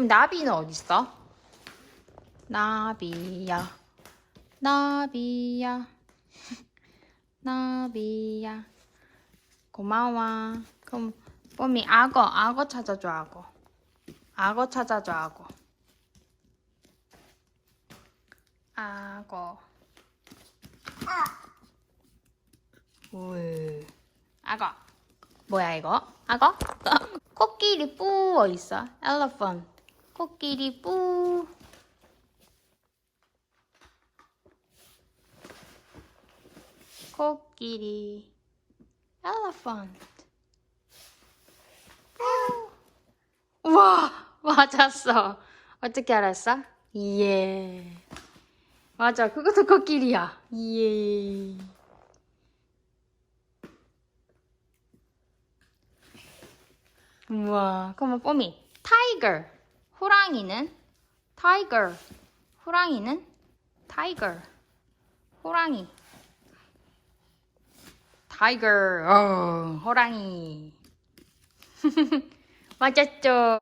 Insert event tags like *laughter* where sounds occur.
그럼 나비는 어디 있어? 나비야, 나비야, *laughs* 나비야. 고마워. 그럼 뽀미 악어, 악어 찾아줘, 악어. 악어 찾아줘, 악어. 악어. 울. 악어. 뭐야 이거? 악어? *laughs* 코끼리 뿌 어디 있어? elephant. 코끼리 뿌. 코끼리. elephant. 뿌. 우와 맞았어. 어떻게 알았어? 예. 맞아 그것도 코끼리야. 예. 우와, 그러면 뽀미. 타이거. 호랑이는? 타이거. 호랑이는? 타이거. 호랑이. 타이거. 어, 호랑이. *laughs* 맞았죠?